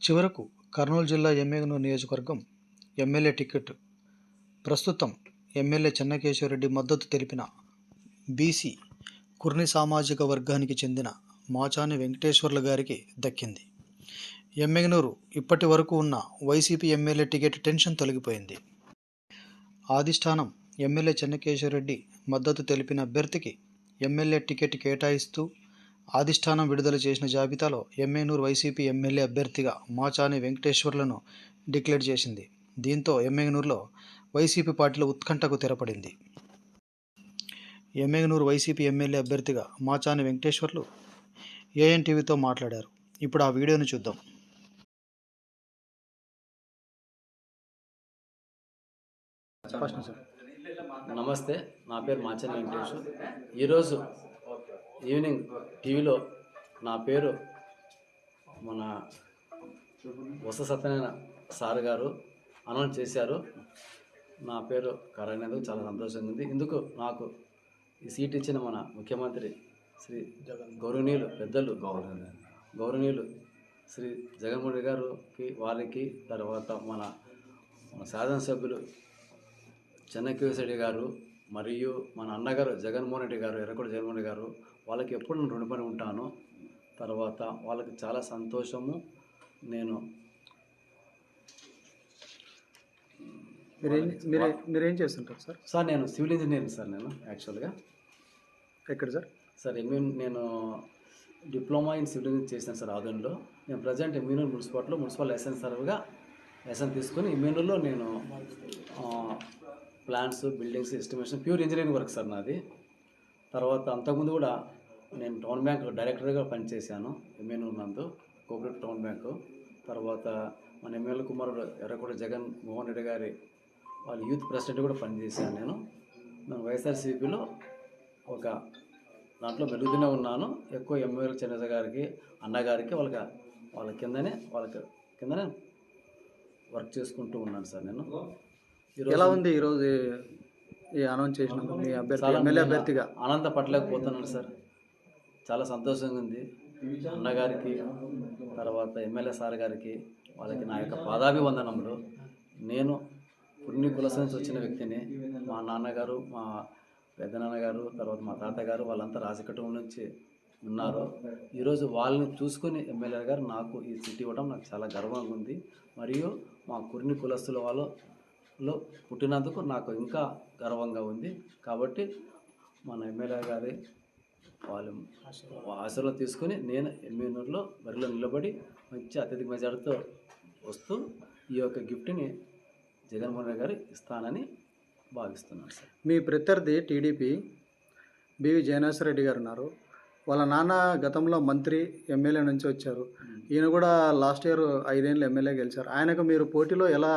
చివరకు కర్నూలు జిల్లా ఎమ్మెగనూరు నియోజకవర్గం ఎమ్మెల్యే టికెట్. ప్రస్తుతం ఎమ్మెల్యే చెన్నకేశ్వరరెడ్డి మద్దతు తెలిపిన బీసీ కుర్ని సామాజిక వర్గానికి చెందిన మాచాని వెంకటేశ్వర్ల గారికి దక్కింది. ఎమ్మెగనూరు ఇప్పటి వరకు ఉన్న వైసీపీ ఎమ్మెల్యే టికెట్ టెన్షన్ తొలగిపోయింది. ఆదిష్టానం ఎమ్మెల్యే చెన్నకేశ్వరరెడ్డి మద్దతు తెలిపిన అభ్యర్థికి ఎమ్మెల్యే టికెట్ కేటాయిస్తూ ఆదిష్టానం విడుదల చేసిన జాబితాలో ఎమ్మెనూరు వైసీపీ ఎమ్మెల్యే అభ్యర్థిగా మాచాని వెంకటేశ్వర్లను డిక్లేర్ చేసింది. దీంతో ఎమ్మెగనూరులో వైసీపీ పార్టీలో ఉత్కంఠకు తెరపడింది. ఎమ్మెగనూరు వైసీపీ ఎమ్మెల్యే అభ్యర్థిగా మాచాని వెంకటేశ్వర్లు ఏఎన్టీవీతో మాట్లాడారు. ఇప్పుడు ఆ వీడియోను చూద్దాం. నమస్తే నా పేరు మాచన్ వెంకటేశ్వర్ ఈరోజు ఈవినింగ్ టీవీలో నా పేరు మన వస సత్యనారాయణ సార్ గారు అనౌన్స్ చేశారు. నా పేరు ఖరైనందుకు చాలా సంతోషంగా ఉంది. ఇందుకు నాకు ఈ సీట్ ఇచ్చిన మన ముఖ్యమంత్రి శ్రీ గౌరవనీయులు పెద్దలు గౌరవనీయులు శ్రీ జగన్మోహన్ గారుకి గారికి వారికి తర్వాత మన మన శాసనసభ్యులు చెన్నకేశ్వరి గారు మరియు మన అన్నగారు జగన్మోహన్ రెడ్డి గారు ఎర్రకొండ జగన్మోహన్ రెడ్డి గారు వాళ్ళకి ఎప్పుడు నేను రుణపడి ఉంటాను తర్వాత వాళ్ళకి చాలా సంతోషము. నేను మీరేం మీరే మీరేం చేస్తుంటారు సార్? సార్ నేను సివిల్ ఇంజనీరింగ్ సార్ నేను యాక్చువల్గా. ఎక్కడ సార్? సార్ ఎంఈ నేను డిప్లొమా ఇన్ సివిల్ ఇంజనీరింగ్ చేశాను సార్ ఆధునిలో. నేను ప్రజెంట్ ఎమ్యూనూర్ మున్సిపాలిటీలో మున్సిపల్ లైసెన్స్ సర్వ్గా లైసెన్స్ తీసుకొని ఎమ్యూనూర్లో నేను plans buildings estimation pure engineering work sir నాది. తర్వాత అంతకుముందు కూడా నేను టౌన్ బ్యాంక్ డైరెక్టర్గా పనిచేశాను ఎమ్మెనూరు నందు కోఆపరేటివ్ టౌన్ బ్యాంకు. తర్వాత మన ఎమ్మెల్యే కుమారుడు ఎర్రకోట జగన్ మోహన్ రెడ్డి గారి వాళ్ళ యూత్ ప్రెసిడెంట్ కూడా పనిచేశాను నేను. నేను వైఎస్ఆర్సీపీలో ఒక దాంట్లో మెరుగుతూనే ఉన్నాను. ఎక్కువ ఎమ్మెల్యే చంద్రజ గారికి అన్నగారికి వాళ్ళకి వాళ్ళ కిందనే వాళ్ళకి కిందనే వర్క్ చేసుకుంటూ ఉన్నాను సార్ నేను. ఎలా ఉంది ఈరోజు ఈ- అనౌన్స్ చేసినందుకు మీ అభ్యర్థి చాలా ఎమ్మెల్యే అభ్యర్థిగా? ఆనందపడలేకపోతున్నాను సార్. చాలా సంతోషంగా ఉంది. అన్నగారికి తర్వాత ఎమ్మెల్యే సార్ గారికి వాళ్ళకి నా యొక్క పాదాభివందనములు. నేను పుణ్య కులస నుంచి వచ్చిన వ్యక్తిని మా నాన్నగారు మా పెద్దనాన్నగారు తర్వాత మా తాతగారు వాళ్ళంతా రాజకీయ నుంచి ఉన్నారు. ఈరోజు వాళ్ళని చూసుకుని ఎమ్మెల్యే గారు నాకు ఈ సీట్ ఇవ్వడం నాకు చాలా గర్వంగా ఉంది. మరియు మా కుర్ని కులస్తుల వాళ్ళు లో పుట్టినందుకు నాకు ఇంకా గర్వంగా ఉంది. కాబట్టి మన ఎమ్మెల్యే గారి వాళ్ళు ఆశీర్వాదం తీసుకొని నేను ఎమ్మెల్యేలో బరిలో నిలబడి మంచి అత్యధిక మెజార్టీతో వస్తూ ఈ యొక్క గిఫ్ట్ని జగన్మోహన్ రెడ్డి గారు ఇస్తానని భావిస్తున్నాను సార్. మీ ప్రత్యర్థి టీడీపీ బివి జయనాథ్ రెడ్డి గారు ఉన్నారు. వాళ్ళ నాన్న గతంలో మంత్రి ఎమ్మెల్యే నుంచి వచ్చారు. ఈయన కూడా లాస్ట్ ఇయర్ ఐదేళ్ళు ఎమ్మెల్యే గెలిచారు. ఆయనకు మీరు పోటీలో ఎలా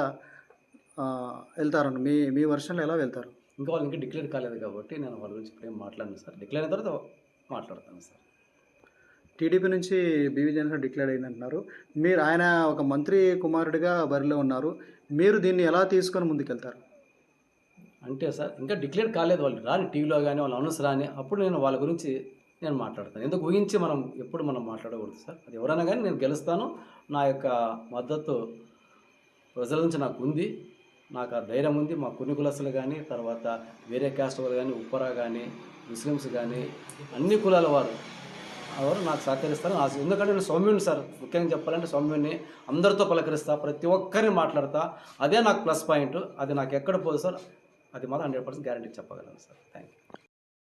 వెళ్తారండి మీ మీ వర్షన్లో ఎలా వెళ్తారు? ఇంకా వాళ్ళు ఇంకా డిక్లేర్ కాలేదు కాబట్టి నేను వాళ్ళ గురించి ఇప్పుడు ఏం మాట్లాడను సార్. డిక్లేర్ అయిన తర్వాత మాట్లాడతాను సార్. టీడీపీ నుంచి బివి జయనాథ్ డిక్లేర్ అయిందంటున్నారు. మీరు ఆయన ఒక మంత్రి కుమారుడిగా బరిలో ఉన్నారు. మీరు దీన్ని ఎలా తీసుకొని ముందుకెళ్తారు? అంటే సార్ ఇంకా డిక్లేర్ కాలేదు. వాళ్ళు రాని టీవీలో కానీ వాళ్ళు అనౌన్స్ రాని అప్పుడు నేను వాళ్ళ గురించి నేను మాట్లాడతాను. ఎందుకు ఊహించి మనం ఎప్పుడు మనం మాట్లాడకూడదు సార్? అది ఎవరైనా కానీ నేను గెలుస్తాను. నా యొక్క మద్దతు ప్రజల నుంచి నాకు ఉంది. నాకు ఆ ధైర్యం ఉంది. మా కొన్ని కులస్తులు కానీ తర్వాత వేరే క్యాస్ట్ వాళ్ళు కానీ ఉప్పరా కానీ ముస్లిమ్స్ కానీ అన్ని కులాల వారు. వారు నాకు సహకరిస్తారు. ఆశ ఎందుకంటే నేను సౌమ్యుని సార్. ముఖ్యంగా చెప్పాలంటే సౌమ్యుని అందరితో పలకరిస్తా. ప్రతి ఒక్కరిని మాట్లాడతా. అదే నాకు ప్లస్ పాయింట్. అది నాకు ఎక్కడ పోదు సార్. అది మాత్రం హండ్రెడ్ పర్సెంట్ గ్యారంటీ చెప్పగలను సార్. Thank you